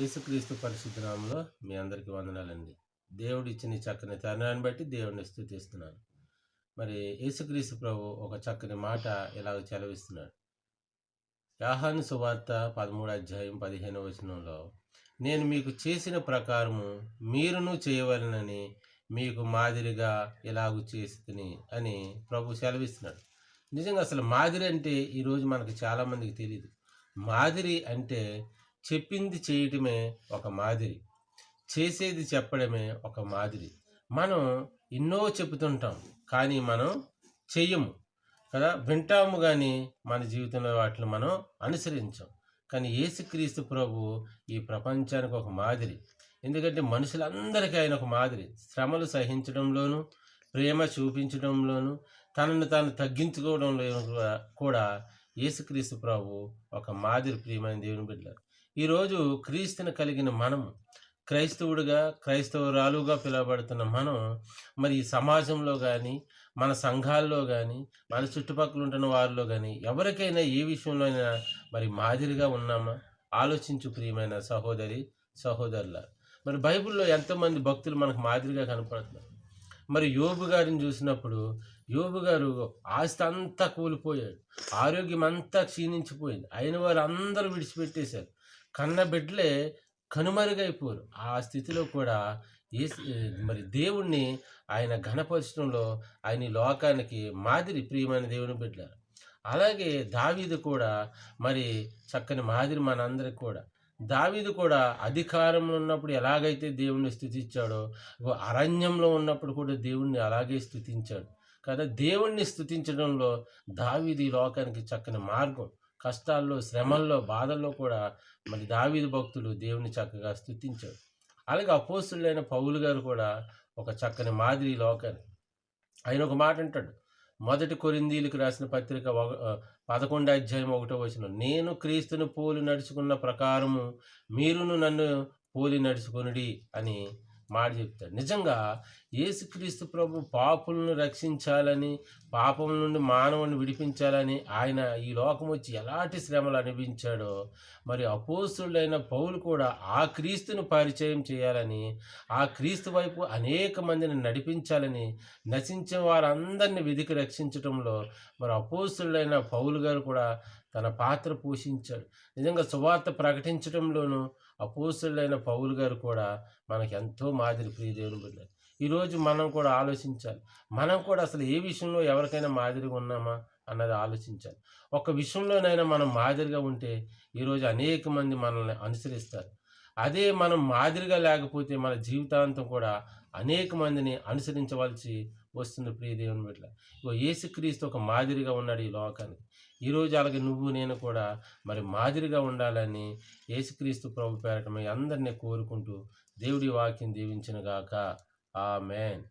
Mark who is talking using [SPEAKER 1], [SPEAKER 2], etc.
[SPEAKER 1] యేసుక్రీస్తు పరిశుద్ధనామంలో మీ అందరికీ వందనాలండి. దేవుడు ఇచ్చిన చక్కని తరుణాన్ని బట్టి దేవుడిని స్థుతిస్తున్నాను మరి యేసుక్రీస్తు ప్రభు ఒక చక్కని మాట ఇలాగ చెలవిస్తున్నాడు యాహాను సువార్త పదమూడు అధ్యాయం పదిహేను వచనంలో నేను మీకు చేసిన ప్రకారము మీరును చేయవలనని మీకు మాదిరిగా ఇలాగూ చేసి అని ప్రభు సెలవిస్తున్నాడు. నిజంగా అసలు మాదిరి అంటే ఈరోజు మనకు చాలామందికి తెలియదు మాదిరి అంటే చెప్పింది చేయటమే ఒక మాదిరి చేసేది చెప్పడమే ఒక మాదిరి. మనం ఎన్నో చెబుతుంటాం కానీ మనం చెయ్యము కదా? వింటాము కానీ మన జీవితంలో వాటిని మనం అనుసరించాం. కానీ యేసుక్రీస్తు ప్రభు ఈ ప్రపంచానికి ఒక మాదిరి. ఎందుకంటే మనుషులందరికీ ఆయన ఒక మాదిరి. శ్రమలు సహించడంలోనూ ప్రేమ చూపించడంలోనూ తనను తాను తగ్గించుకోవడంలో కూడా యేసుక్రీస్తు ప్రభు ఒక మాదిరి ప్రియమైన దేవుని బిడ్డారు ఈరోజు క్రీస్తుని కలిగిన మనం క్రైస్తవుడిగా క్రైస్తవురాలుగా పిలువబడుతున్న మనం మరి సమాజంలో కానీ మన సంఘాల్లో కానీ మన చుట్టుపక్కల ఉంటున్న వారిలో కానీ ఎవరికైనా ఏ విషయంలో అయినా మరి మాదిరిగా ఉన్నామా? ఆలోచించు ప్రియమైన సహోదరి సహోదరుల. మరి బైబిల్లో ఎంతోమంది భక్తులు మనకు మాదిరిగా కనపడుతున్నారు. మరి యోబు గారిని చూసినప్పుడు యోబు గారు ఆస్తి అంతా కూలిపోయాడు. ఆరోగ్యం అంతా క్షీణించిపోయింది. అయిన వారు అందరూ విడిచిపెట్టేశారు. కన్న బిడ్డలే కనుమరుగైపోరు. ఆ స్థితిలో కూడా ఏ మరి దేవుణ్ణి ఆయన ఘనపరచడంలో ఆయన ఈ లోకానికి మాదిరి ప్రియమైన దేవుని బిడ్డ అలాగే దావీదు కూడా మరి చక్కని మాదిరి మనందరికి కూడా. దావీదు కూడా అధికారంలో ఉన్నప్పుడు ఎలాగైతే దేవుణ్ణి స్థుతించాడో అరణ్యంలో ఉన్నప్పుడు కూడా దేవుణ్ణి అలాగే స్థుతించాడు. కదా దేవుణ్ణి స్థుతించడంలో దావీది లోకానికి చక్కని మార్గం కష్టాల్లో శ్రమల్లో బాధల్లో కూడా మరి దావీదు భక్తులు దేవుని చక్కగా స్థుతించారు అలాగే అపోస్తులైన పౌలు గారు కూడా ఒక చక్కని మాదిరి లోకాన్ని. ఆయన ఒక మాట అంటాడు మొదటి కొరిందీలకు రాసిన పత్రిక పదకొండు అధ్యాయం ఒకటో వచ్చిన నేను క్రీస్తుని పోలి నడుచుకున్న ప్రకారము మీరును నన్ను పోలి నడుచుకొనిడి అని మాట చెప్తాడు. నిజంగా యేసుక్రీస్తు ప్రభు పాపులను రక్షించాలని పాపం నుండి మానవుని విడిపించాలని ఆయన ఈ లోకం వచ్చి ఎలాంటి శ్రమలు అనిపించాడో మరి అపోస్తుడైన పౌలు కూడా ఆ క్రీస్తును పరిచయం చేయాలని ఆ క్రీస్తు వైపు అనేక మందిని నడిపించాలని నశించిన వారందరినీ విధికి రక్షించడంలో మరి అపోస్తుడైన పౌలు గారు కూడా తన పాత్ర పోషించాడు. నిజంగా సువార్త ప్రకటించడంలోనూ అపోసులైన పౌలు గారు కూడా మనకి ఎంతో మాదిరి ప్రియదేవుని బిడ్డ ఈరోజు మనం కూడా ఆలోచించాలి. మనం కూడా అసలు ఏ విషయంలో ఎవరికైనా మాదిరిగా ఉన్నామా అన్నది ఆలోచించాలి. ఒక విషయంలోనైనా మనం మాదిరిగా ఉంటే ఈరోజు అనేక మంది మనల్ని అనుసరిస్తారు. అదే మనం మాదిరిగా లేకపోతే మన జీవితాంతం కూడా అనేక మందిని అనుసరించవలసి వస్తుంది ప్రియ దేవుని బిడ్డ ఇగో యేసుక్రీస్తు ఒక మాదిరిగా ఉన్నాడు ఈ లోకానికి. ఈరోజు అలాగే నువ్వు నేను కూడా మరి మాదిరిగా ఉండాలని యేసుక్రీస్తు ప్రభు పేరటమై అందరినీ కోరుకుంటూ దేవుడి వాక్యం దీవించిన గాక. ఆ మేన్